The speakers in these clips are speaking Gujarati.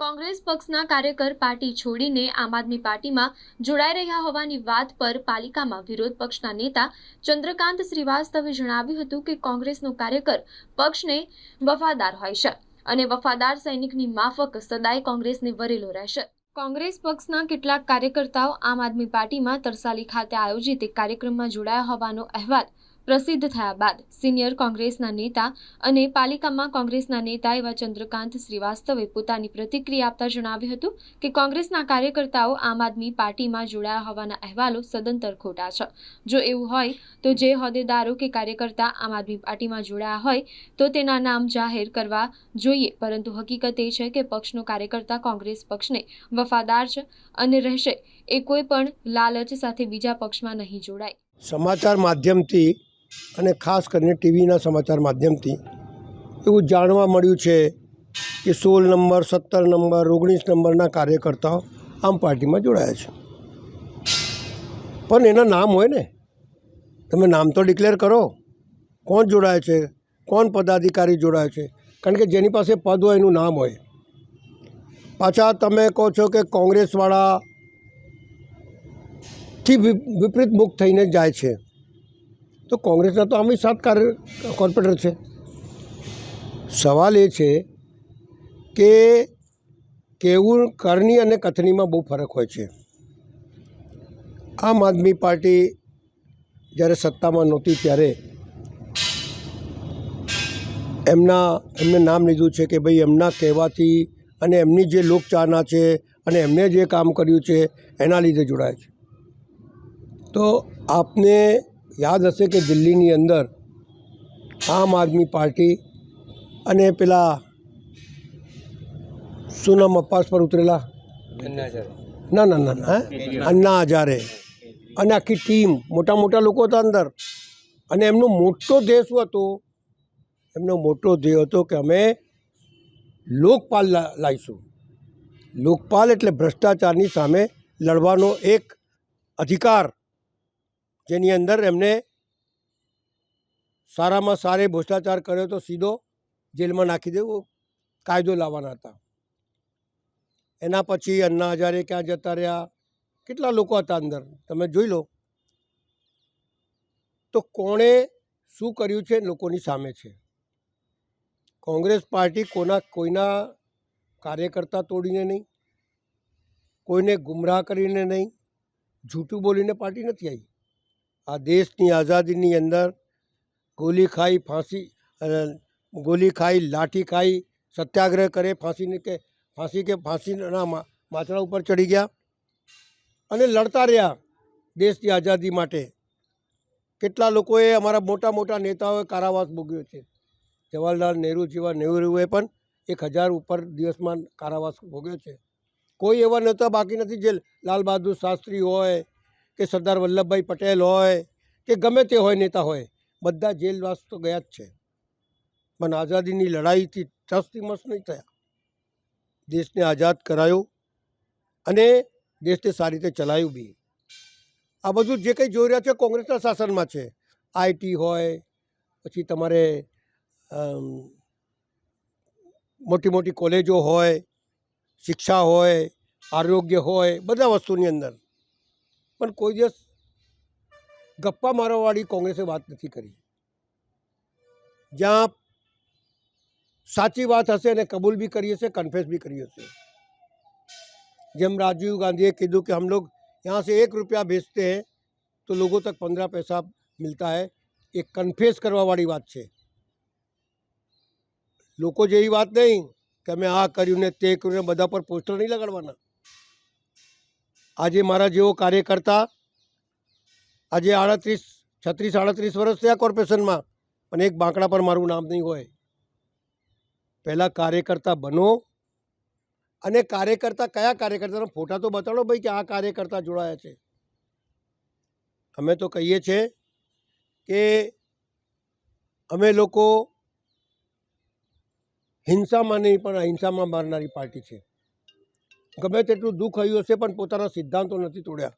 કોંગ્રેસ પક્ષના કાર્યકર પાર્ટી છોડીને આમ આદમી પાર્ટીમાં જોડાઈ રહ્યા હોવાની વાત પર પાલિકામાં વિરોધ પક્ષના નેતા ચંદ્રકાંત શ્રીવાસ્તવે જણાવ્યું હતું કે કોંગ્રેસનો કાર્યકર પક્ષને વફાદાર હોય છે અને વફાદાર સૈનિકની માફક સદાય કોંગ્રેસને વરેલો રહેશે. કોંગ્રેસ પક્ષના કેટલાક કાર્યકર્તાઓ આમ આદમી પાર્ટીમાં તરસાલી ખાતે આયોજિત એક કાર્યક્રમમાં જોડાયા હોવાનો અહેવાલ પ્રસિદ્ધ થયા બાદ સિનિયર કોંગ્રેસના નેતા અને પાલિકામાં કોંગ્રેસના નેતા એવા ચંદ્રકાંત શ્રીવાસ્તવે પોતાની પ્રતિક્રિયા આપતા જણાવ્યું હતું કે કોંગ્રેસના કાર્યકર્તાઓ આમ આદમી પાર્ટીમાં જોડાયા હોવાના અહેવાલો સદંતર ખોટા છે. જો એવું હોય તો જે હોદ્દેદારો કે કાર્યકર્તા આમ આદમી પાર્ટીમાં જોડાયા હોય તો તેના નામ જાહેર કરવા જોઈએ, પરંતુ હકીકત એ છે કે પક્ષનો કાર્યકર્તા કોંગ્રેસ પક્ષને વફાદાર છે અને રહેશે. એ કોઈ પણ લાલચ સાથે બીજા પક્ષમાં નહીં જોડાય. સમાચાર માધ્યમથી અને ખાસ કરીને ટીવીના સમાચાર માધ્યમથી એવું જાણવા મળ્યું છે કે સોળ નંબર, સત્તર નંબર, ઓગણીસ નંબરના કાર્યકર્તાઓ આમ પાર્ટીમાં જોડાયા છે. પણ એના નામ હોય ને? તમે નામ તો ડિક્લેર કરો. કોણ જોડાય છે? કોણ પદાધિકારી જોડાય છે? કારણ કે જેની પાસે પદ હોય એનું નામ હોય. પાછા તમે કહો છો કે કોંગ્રેસવાળાથી વિપરીત મુખ થઈને જાય છે. તો કોંગ્રેસના તો આમે સાત કાર્ય કોર્પોરેટર છે. સવાલ એ છે કે કેવું કરણી અને કથનીમાં બહુ ફરક હોય છે? આમ આદમી પાર્ટી જ્યારે સત્તામાં નહોતી ત્યારે એમના, એમને નામ લીધું છે કે ભાઈ એમના કહેવાથી અને એમની જે લોકચાહના છે અને એમને જે કામ કર્યું છે એના લીધે જોડાય છે. તો આપને યાદ હશે કે દિલ્હીની અંદર આમ આદમી પાર્ટી અને પેલા શું નામ અપાસ પર ઉતરેલા. ના ના ના ના? અન્ના હજારે. અને આખી ટીમ મોટા મોટા લોકો હતા અંદર. અને એમનો મોટો ધ્યેય શું હતો એમનો મોટો ધ્યેય હતો કે અમે લોકપાલ લાવીશું. લોકપાલ એટલે ભ્રષ્ટાચારની સામે લડવાનો એક અધિકાર જેની અંદર એમને સારામાં સારે ભ્રષ્ટાચાર કર્યો તો સીધો જેલમાં નાખી દેવો, કાયદો લાવવાના હતા. એના પછી અન્ના હજારે ક્યાં જતા રહ્યા? કેટલા લોકો હતા અંદર? તમે જોઈ લો. તો કોણે શું કર્યું છે? લોકોની સામે છે. કોંગ્રેસ પાર્ટી કોના, કોઈના કાર્યકર્તા તોડીને નહીં. કોઈને ગુમરાહ કરીને નહીં. જૂઠું બોલીને પાર્ટી નથી આવી. આ દેશની આઝાદીની અંદર ગોલી ખાઈ ફાંસી ગોલી ખાઈ, લાઠી ખાઈ, સત્યાગ્રહ કરે, ફાંસીને કે, ફાંસી કે ફાંસીના માથડા ઉપર ચડી ગયા અને લડતા રહ્યા દેશની આઝાદી માટે. કેટલા લોકોએ અમારા મોટા મોટા નેતાઓએ કારાવાસ ભોગ્યો છે. જવાહરલાલ નહેરુ જેવા નહેરુએ પણ એક હજાર ઉપર દિવસમાં કારાવાસ ભોગ્યો છે. કોઈ એવા નેતા બાકી નથી જે લાલ બહાદુર શાસ્ત્રી હોય કે સરદાર વલ્લભભાઈ પટેલ હોય કે ગમે તે હોય નેતા હોય, બધા જેલવાસ તો ગયા જ છે. પણ આઝાદીની લડાઈથી ટસથી મસ નહીં થયા. દેશને આઝાદ કરાયો અને દેશને સારી રીતે ચલાવ્યું બી. આ બધું જે કંઈ જોઈ રહ્યા છે કોંગ્રેસના શાસનમાં છે. આઈટી હોય, પછી તમારે મોટી મોટી કોલેજો હોય, શિક્ષા હોય, આરોગ્ય હોય, બધા વસ્તુની અંદર. પણ કોઈ દિવસ ગપ્પા મારવાવાળી કોંગ્રેસે વાત નથી કરી. જ્યાં સાચી વાત હશે અને કબૂલ બી કરી હશે કન્ફેસ બી કરી હશે. જેમ રાજીવ ગાંધીએ કીધું કે, હમ લોગ यहाँ से एक रुपया बेचते हैं तो लोगों तक पंद्रह पैसा मिलता है એ કન્ફેસ કરવાવાળી વાત છે. લોકો જેવી વાત નહીં કે, અમે આ કર્યું ને તે કર્યું ને બધા પર પોસ્ટર નહીં લગાડવાના. આજે મારા જેવો કાર્યકર્તા આજે આડત્રીસ, છત્રીસ, આડત્રીસ વર્ષ થયા કોર્પોરેશનમાં પણ એક બાંકડા પર મારું નામ નહીં હોય. પહેલાં કાર્યકર્તા બનો અને કાર્યકર્તા કયા કાર્યકર્તાનો ફોટા તો બતાડો ભાઈ કે આ કાર્યકર્તા જોડાયા છે. અમે તો કહીએ છીએ કે અમે લોકો હિંસામાં નહીં પણ અહિંસામાં મારનારી પાર્ટી છે. ગમે તેટલું દુઃખ આવ્યું હશે પણ પોતાના સિદ્ધાંતો નથી તોડ્યા.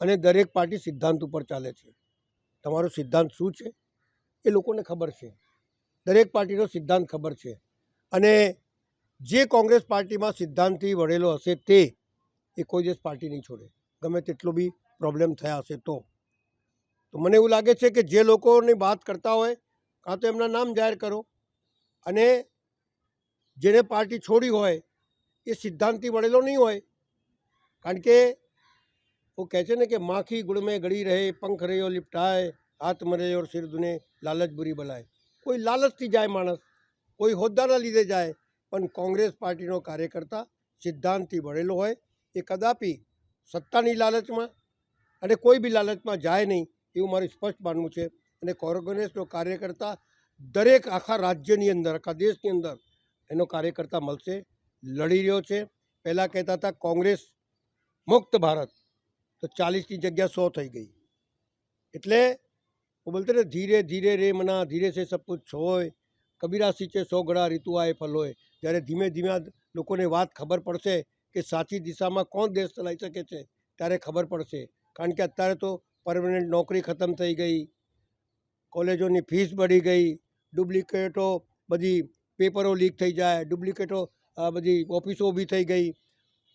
અને દરેક પાર્ટી સિદ્ધાંત ઉપર ચાલે છે. તમારો સિદ્ધાંત શું છે? એ લોકોને ખબર છે. દરેક પાર્ટીનો સિદ્ધાંત ખબર છે. અને જે કોંગ્રેસ પાર્ટીમાં સિદ્ધાંતથી વળેલો હશે તે એ કોઈ દિવસ પાર્ટી નહીં છોડે. ગમે તેટલો બી પ્રોબ્લેમ થયા હશે તો. તો મને એવું લાગે છે કે જે લોકોની વાત કરતા હોય, કાં તો એમના નામ જાહેર કરો. અને જેને પાર્ટી છોડી હોય એ સિદ્ધાંતિ વળેલો નહીં હોય. કારણ કે હું કહે છે ને કે માખી ગુળમે ગળી રહે, પંખ રહ્યો લિપટાય, હાથ મરે ઓર સિરદુને લાલચ બુરી બલાય. કોઈ લાલચથી જાય માણસ, કોઈ હોદ્દાના લીધે જાય, પણ કોંગ્રેસ પાર્ટીનો કાર્યકર્તા સિદ્ધાંતથી ભરેલો હોય, એ કદાપી સત્તાની લાલચમાં અને કોઈ બી લાલચમાં જાય નહીં, એવું મારું સ્પષ્ટ માનવું છે. અને કોંગ્રેસનો કાર્યકર્તા દરેક આખા રાજ્યની અંદર, આખા દેશની અંદર એનો કાર્યકર્તા મળશે. લડી રહ્યો છે. પહેલાં કહેતા હતા, કોંગ્રેસ મુક્ત ભારત. તો ચાલીસની જગ્યા સો થઈ ગઈ. એટલે હું બોલતો ને, ધીરે ધીરે રે મના, ધીરે સે સબ કુછ હોય. કબીરા સિંચે સો ગળા ઋતુ આએ ફલ જ્યારે ધીમે ધીમે લોકોને વાત ખબર પડશે કે સાચી દિશામાં કોણ દેશ ચલાવી શકે છે, ત્યારે ખબર પડશે. કારણ કે અત્યારે તો પરમનન્ટ નોકરી ખતમ થઈ ગઈ. કોલેજોની ફીસ બઢી ગઈ. ડુપ્લિકેટો બધી પેપરો લીક થઈ જાય. ડુપ્લિકેટો આ બધી ઓફિસો ઊભી થઈ ગઈ.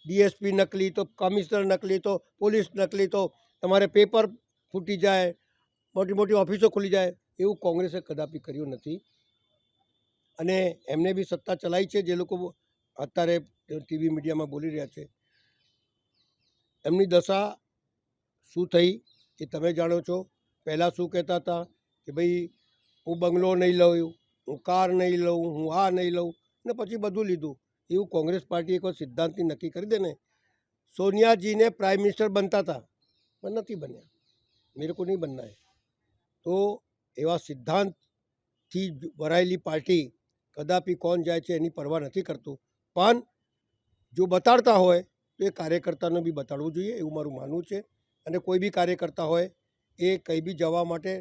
ડીએસપી નકલી તો, કમિશનર નકલી તો, પોલીસ નકલી તો, તમારે પેપર ફૂટી જાય, મોટી મોટી ઓફિસો ખુલી જાય, એવું કોંગ્રેસે કદાપી કર્યું નથી. અને એમને બી સત્તા ચલાવી છે, જે લોકો અત્યારે ટીવી મીડિયામાં બોલી રહ્યા છે. એમની દશા શું થઈ એ તમે જાણો છો? પહેલાં શું કહેતા હતા કે ભાઈ, હું બંગલો નહીં લઉં, હું કાર નહીં લઉં, હું આ નહીં લઉં, ને પછી બધું લીધું. એવું કોંગ્રેસ પાર્ટી એક સિદ્ધાંતથી નક્કી કરી દે ને, સોનિયાજીને પ્રાઇમ મિનિસ્ટર બનતા હતા. પણ નથી બન્યા. મેરે કો નહીં બનના તો એવા સિદ્ધાંતથી ભરાયેલી પાર્ટી કદાપી કોણ જાય છે એની પરવા નથી કરતું. પણ જો બતાડતા હોય, તો એ કાર્યકર્તાને બી બતાડવું જોઈએ, એવું મારું માનવું છે. અને કોઈ બી કાર્યકર્તા હોય, એ કંઈ બી જવા માટે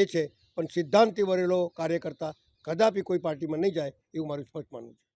એ છે. પણ સિદ્ધાંતથી વરેલો કાર્યકર્તા કદાપી કોઈ પાર્ટીમાં નહીં જાય, એવું મારું સ્પષ્ટ માનવું છે.